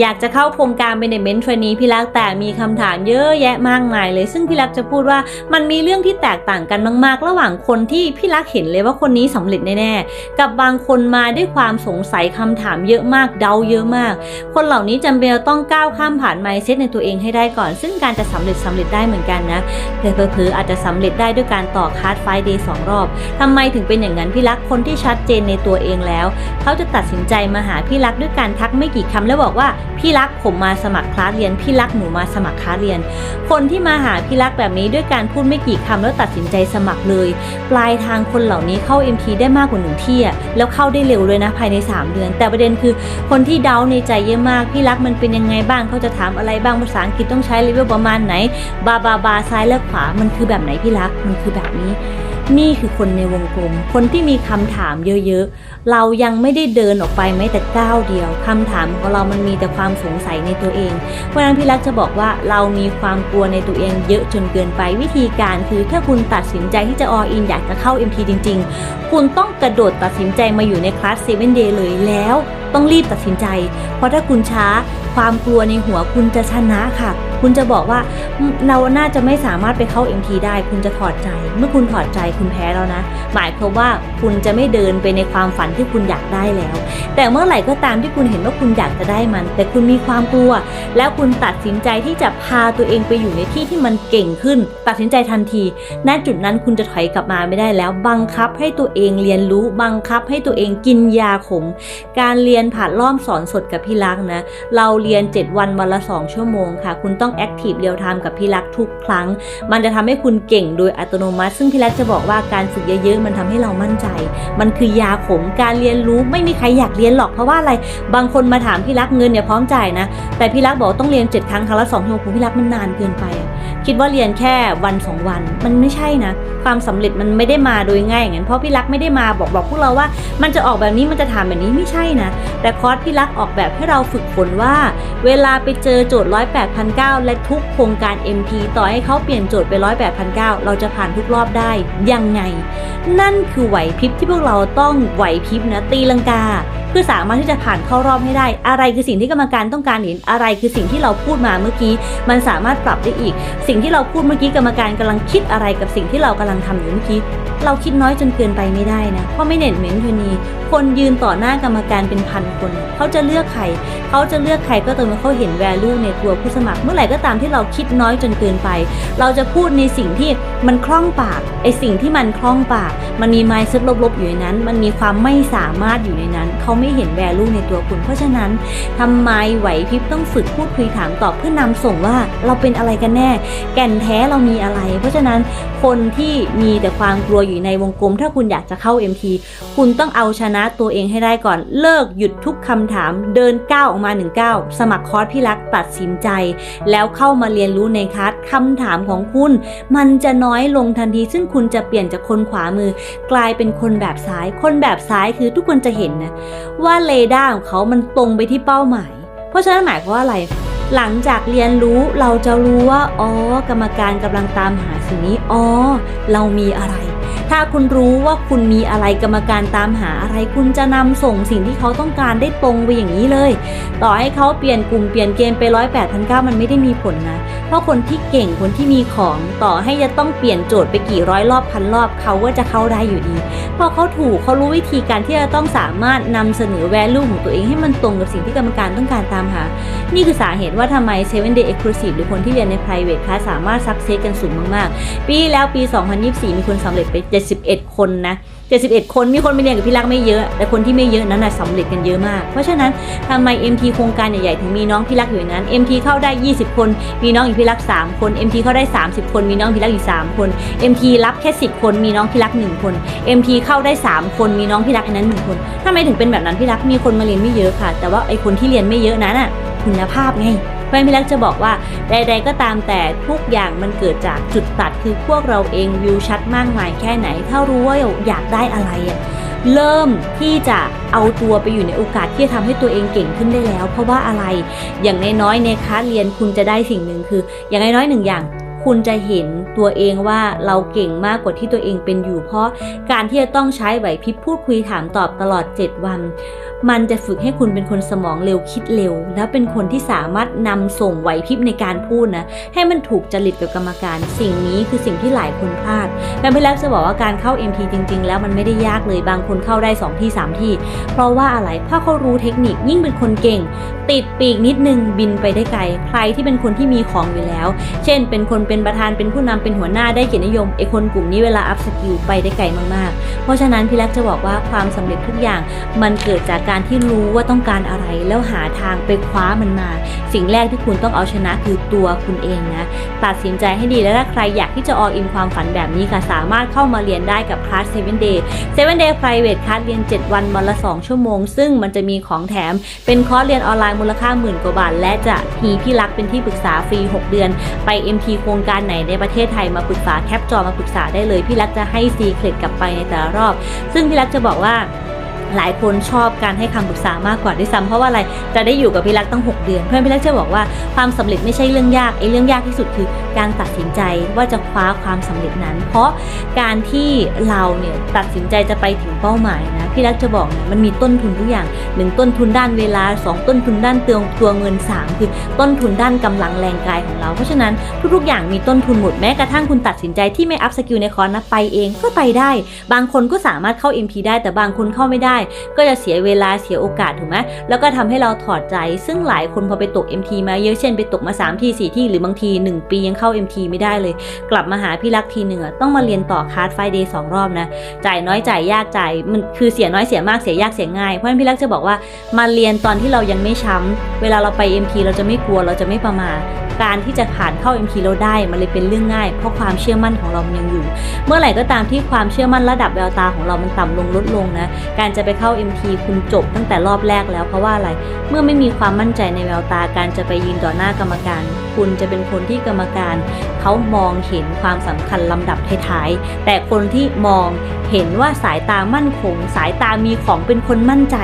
อยากจะเข้าโครงการเป็นเมนเทรนีพี่รักแต่มีคำถามเยอะแยะมากมายเลย ซึ่งพี่รักจะพูดว่ามันมีเรื่องที่แตกต่างกันมาก ๆ ระหว่างคนที่พี่รักเห็นเลยว่าคนนี้สำเร็จแน่ๆกับบางคนมาด้วยความสงสัยคำถามเยอะมากเดาเยอะมาก คนเหล่านี้จำเป็นจะต้องก้าวข้ามผ่านไมเซ็ตในตัวเองให้ได้ก่อน ซึ่งการจะสำเร็จสำเร็จได้เหมือนกันนะเผลอๆอาจจะสำเร็จได้ด้วยการต่อคาร์ดไฟเดย์สองรอบทำไมถึงเป็นอย่างนั้นพี่รักคนที่ชัดเจนในตัวเองแล้ว เขาจะตัดสินใจมาหาพี่รักด้วยการทักไม่กี่คำแล้วบอกว่าพี่รักผมมาสมัครคลาสเรียน พี่รักหนูมาสมัครคลาสเรียน คนที่มาหาพี่รักแบบนี้ด้วยการพูดไม่กี่คำแล้วตัดสินใจสมัครเลย ปลายทางคนเหล่านี้เข้า MT ได้มากกว่าหนึ่งที่อะแล้วเข้าได้เร็วเลยนะภายใน 3 เดือน แต่ประเด็นคือคนที่เดาในใจเยอะมาก พี่รักมันเป็นยังไงบ้างเขาจะถามอะไรบ้างภาษาอังกฤษต้องใช้เลเวลประมาณไหน บาบาบาซ้ายและขวามันคือแบบไหนพี่รักมันคือแบบนี้ นี่คือคนในวงกลม คนที่มีคำถามเยอะๆ เรายังไม่ได้เดินออกไปแม้แต่ก้าวเดียวคำถามของเรามันมีแต่ความสงสัยในตัวเอง เพราะนั้นพี่รักจะบอกว่าเรามีความกลัวในตัวเองเยอะจนเกินไปวิธีการคือถ้าคุณตัดสินใจที่จะออินอยากจะเข้า MT จริง ๆ คุณต้องกระโดดตัดสินใจมาอยู่ในคลาส7 day เลยแล้วต้องรีบตัดสินใจ เพราะถ้าคุณช้าความกลัวในหัวคุณจะชนะค่ะ คุณจะบอกว่าเราน่าจะไม่สามารถไปเข้า MT ได้ คุณจะถอดใจ เมื่อคุณถอดใจคุณแพ้แล้วนะ หมายความว่าคุณจะไม่เดินไปในความฝันที่คุณอยากได้แล้ว แต่เมื่อไหร่ก็ตามที่คุณเห็นว่าคุณอยากจะได้มัน แต่คุณมีความกลัว แล้วคุณตัดสินใจที่จะพาตัวเองไปอยู่ในที่ที่มันเก่งขึ้น ตัดสินใจทันทีณจุดนั้นคุณจะถอยกลับมาไม่ได้แล้ว บังคับให้ตัวเองเรียนรู้ บังคับให้ตัวเองกินยาขม การเรียนผ่านล่อมสอนสดกับพี่รักนะ เราเรียน 7 วันวันละ 2 ชั่วโมงค่ะ คุณต้ององแอคทีฟเรียลไทม์กับพี่รักทุกครั้ง มันจะทำให้คุณเก่งโดยอัตโนมัติ ซึ่งพี่รักจะบอกว่าการฝึกเยอะๆ มันทำให้เรามั่นใจ มันคือยาขมการเรียนรู้ไม่มีใครอยากเรียนหรอกเพราะว่าอะไร บางคนมาถามพี่รักเงินเนี่ยพร้อมจ่ายนะ แต่พี่รักบอกต้องเรียน7ครั้งครั้งละสองชั่วโมงพี่รักมันนานเกินไป คิดว่าเรียนแค่วัน2วัน มันไม่ใช่นะ ความสำเร็จมันไม่ได้มาโดยง่ายอย่างนั้นเพราะพี่รักไม่ได้มาบอกบอกพวกเราว่า มันจะออกแบบนี้มันจะถามแบบนี้ไม่ใช่นะ แต่คอร์สพี่รักออกแบบให้เราฝึกฝนว่า เวลาไปเจอโจทย์ร้อยแปดพันเก้าและทุกโครงการ MT ต่อให้เขาเปลี่ยนโจทย์ไปร้อยแปดพันเก้าเราจะผ่านทุกรอบได้ยังไง นั่นคือไหวพริบที่พวกเราต้องไหวพริบนะตีลังกา เพื่อสามารถที่จะผ่านเข้ารอบให้ได้ อะไรคือสิ่งที่กรรมการต้องการเห็นอะไรคือสิ่งที่เราพูดมาเมื่อกี้ มันสามารถปรับได้อีก สิ่งที่เราพูดเมื่อกี้กรรมการกำลังคิดอะไรกับสิ่งที่เรากำลังทำอยู่เมื่อกี้เราคิดน้อยจนเกินไปไม่ได้นะ เพราะไม่เน็ตเหม็นต์เทนี คนยืนต่อหน้ากรรมการเป็นพันคน เขาจะเลือกใคร เขาจะเลือกใครก็ต่อเมื่อเขาเห็น value ในตัวผู้สมัคร เมื่อไหร่ก็ตามที่เราคิดน้อยจนเกินไป เราจะพูดในสิ่งที่มันคล่องปาก ไอสิ่งที่มันคล่องปาก มันมี mindset ลบๆอยู่ในนั้น มันมีความไม่สามารถอยู่ในนั้น เขาไม่เห็น value ในตัวคุณ เพราะฉะนั้นทำไมไหวพริบต้องฝึกพูดคุยถามตอบเพื่อนำส่งว่าเราเป็นอะไรกันแน่ แก่นแท้เรามีอะไร เพราะฉะนั้นคนที่มีแต่ความกลัวอยู่ในวงกลม ถ้าคุณอยากจะเข้า MT คุณต้องเอาชนะตัวเองให้ได้ก่อน เลิกหยุดทุกคำถาม เดินก้าวออกมาหนึ่งก้าวสมัครคอร์สพี่รักตัดสินใจ แล้วเข้ามาเรียนรู้ในคลาสคำถามของคุณ มันจะน้อยลงทันที ซึ่งคุณจะเปลี่ยนจากคนขวามือ กลายเป็นคนแบบซ้าย คนแบบซ้ายคือทุกคนจะเห็นนะว่าเรดาร์ของเขามันตรงไปที่เป้าหมาย เพราะฉะนั้นหมายความว่าอะไรหลังจากเรียนรู้เราจะรู้ว่า อ๋อ กรรมการกำลังตามหาสิ่งนี้ อ๋อ เรามีอะไร ถ้าคุณรู้ว่าคุณมีอะไรกรรมการตามหาอะไรคุณจะนำส่งสิ่งที่เขาต้องการได้ตรงไปอย่างนี้เลย ต่อให้เขาเปลี่ยนกลุ่มเปลี่ยนเกมไปร้อยแปดพันเก้ามันไม่ได้มีผลนะ เพราะคนที่เก่งคนที่มีของต่อให้จะต้องเปลี่ยนโจทย์ไปกี่ร้อยรอบพันรอบเขาก็จะเข้าได้อยู่ดีพอเขาถูกเขารู้วิธีการที่จะต้องสามารถนำเสนอ value ของตัวเองให้มันตรงกับสิ่งที่กรรมการต้องการตามหา นี่คือสาเหตุว่าทำไม 7 day exclusive หรือคนที่เรียนใน private class สามารถ success กันสูงมากๆ ปีแล้วปี 2024 มีคนสำเร็จไป71 คนนะ71 คนมีคนไปเรียนกับพี่รักไม่เยอะ แต่คนที่ไม่เยอะนั้นนะสำเร็จกันเยอะมาก เพราะฉะนั้นทำไม MT โครงการใหญ่ๆถึงมีน้องพี่รักอยู่นนั้น MT เข้าได้ 20 คน มีน้องอีกพี่รัก 3 คน MT เข้าได้ 30 คน มีน้องพี่รักอีก 3 คน MT รับแค่ 10 คน มีน้องพี่รัก 1 คน MT เข้าได้ 3 คน มีน้องพี่รักอันนั้น1คนทำไมถึงเป็นแบบนั้นพี่รักมีคนมาเรียนไม่เยอะค่ะ แต่ว่าไอคนที่เรียนไม่เยอะนั้นอะคุณภาพไง แฟนพี่รักจะบอกว่าใด ๆ ก็ตามแต่ทุกอย่างมันเกิดจากจุดตัดคือพวกเราเองวิวชัดมากมายแค่ไหน ถ้ารู้ว่าอยากได้อะไรอะเริ่มที่จะเอาตัวไปอยู่ในโอกาสที่จะทำให้ตัวเองเก่งขึ้นได้แล้ว เพราะว่าอะไรอย่างน้อยๆในคลาสเรียนคุณจะได้สิ่งหนึ่งคือ อย่างน้อยๆหนึ่งอย่าง คุณจะเห็นตัวเองว่าเราเก่งมากกว่าที่ตัวเองเป็นอยู่ เพราะการที่จะต้องใช้ไหวพริบพูดคุยถามตอบตลอด 7 วัน มันจะฝึกให้คุณเป็นคนสมองเร็วคิดเร็ว และเป็นคนที่สามารถนำส่งไหวพริบในการพูดนะให้มันถูกจริตกับกรรมการ สิ่งนี้คือสิ่งที่หลายคนพลาดแม่พี่แล็กจะบอกว่าการเข้า MP จริง ๆ แล้วมันไม่ได้ยากเลยบางคนเข้าได้ 2 ที่ 3 ที่ เพราะว่าอะไรเพราะเขารู้เทคนิคยิ่งเป็นคนเก่ง ติดปีกนิดนึงบินไปได้ไกล ใครที่เป็นคนที่มีของอยู่แล้ว เช่น เป็นคนเป็นประธานเป็นผู้นำเป็นหัวหน้าได้เกียรตินิยมไอคนกลุ่มนี้เวลาอัพสกิลไปได้ไกลมากๆ เพราะฉะนั้นพี่แล็กจะบอกว่าความสำเร็จทุกอย่างมันเกิดจากการที่รู้ว่าต้องการอะไร แล้วหาทางไปคว้ามันมา สิ่งแรกที่คุณต้องเอาชนะคือตัวคุณเองนะตัดสินใจให้ดีแล้วถ้าใครอยากที่จะอออินความฝันแบบนี้ค่ะสามารถเข้ามาเรียนได้กับคลาส 7 day 7 day private คลาสเรียน 7 วันวันละ 2 ชั่วโมง ซึ่งมันจะมีของแถมเป็นคอร์สเรียนออนไลน์มูลค่าหมื่นกว่าบาทและจะมีพี่รักเป็นที่ปรึกษาฟรี 6 เดือน ไป MT โครงการไหนในประเทศไทยมาปรึกษาแคปจอมาปรึกษาได้เลย พี่รักจะให้ซีเครดกลับไปในแต่ละรอบ ซึ่งพี่รักจะบอกว่าหลายคนชอบการให้คำปรึกษามากกว่าด้วยซ้ำเพราะว่าอะไรจะได้อยู่กับพี่รักตั้ง 6 เดือน เพื่อนพี่รักจะบอกว่าความสำเร็จไม่ใช่เรื่องยากไอ้เรื่องยากที่สุดคือการตัดสินใจว่าจะคว้าความสำเร็จนั้น เพราะการที่เราเนี่ยตัดสินใจจะไปถึงเป้าหมายนะ พี่รักจะบอกนะมันมีต้นทุนทุกอย่างหนึ่งต้นทุนด้านเวลาสองต้นทุนด้านเตืองตัวเงินสามคือต้นทุนด้านกำลังแรงกายของเรา เพราะฉะนั้นทุกๆ อย่างมีต้นทุนหมดแม้กระทั่งคุณตัดสินใจที่ไม่อัพสกิลในคอร์สนะไปเองก็ไปได้ บางคนก็สามารถเข้า MP ได้แต่บางคนเข้าไม่ได้ ก็จะเสียเวลาเสียโอกาสถูกไหมแล้วก็ทำให้เราถอดใจ ซึ่งหลายคนพอไปตก MT มาเยอะเช่นไปตกมา3ที่4ที่หรือบางที 1 ปียังเข้า MT ไม่ได้เลย กลับมาหาพี่รักทีหนึ่งอต้องมาเรียนต่อคลาสไฟเดย์สองรอบนะจ่ายน้อยจ่ายยากจ่ายมันคือเสียน้อยเสียมากเสียยากเสียง่าย เพราะฉะนั้นพี่รักจะบอกว่ามาเรียนตอนที่เรายังไม่ช้ำเวลาเราไป MP เราจะไม่กลัวเราจะไม่ประมาท การที่จะผ่านเข้า MT เราได้มันเลยเป็นเรื่องง่าย เพราะความเชื่อมั่นของเรามันยังอยู่ เมื่อไหร่ก็ตามที่ความเชื่อมั่นระดับแววตาของเรามันต่ำลงลดลงนะการจะไปเข้า MT คุณจบตั้งแต่รอบแรกแล้วเพราะว่าอะไร เมื่อไม่มีความมั่นใจในแววตาการจะไปยืนต่อหน้ากรรมการ คุณจะเป็นคนที่กรรมการเขามองเห็นความสำคัญลำดับท้ายๆแต่คนที่มองเห็นว่าสายตามั่นคง สายตามีของเป็นคนมั่นใจ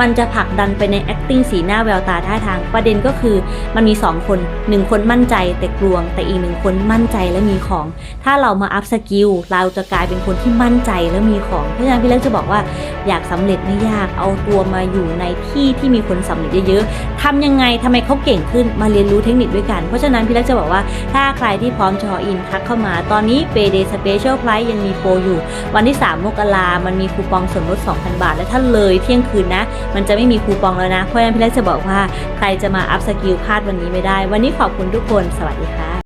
มันจะผลักดันไปใน acting สีหน้าแววตาท่าทาง ประเด็นก็คือมันมี 2 คน 1คนมั่นใจแต่กลวง แต่อีกหนึ่งคนมั่นใจและมีของ ถ้าเรามาอัพสกิลเราจะกลายเป็นคนที่มั่นใจและมีของ เพราะฉะนั้นพี่เล็กจะบอกว่าอยากสำเร็จไม่ยากเอาตัวมาอยู่ในที่ที่มีคนสำเร็จเยอะๆทำยังไงทำไมเขาเก่งขึ้นมาเรียนรู้เทคนิคด้วยกัน เพราะฉะนั้นพี่เล็กจะบอกว่าถ้าใครที่พร้อมจะออินทักเข้ามา ตอนนี้ Payday Special Price ยังมีโปรอยู่ วันที่ 3 มกรามันมีคูปองส่วนลด 2,000 บาท และถ้าเลยเที่ยงคืนนะ มันจะไม่มีคูปองแล้วนะ เพราะฉะนั้นพี่เล็กจะบอกว่าใครจะมาอัพสกิลพลาดวันนี้ไม่ได้ วันนี้ขอบคุณทุกคน สวัสดีค่ะ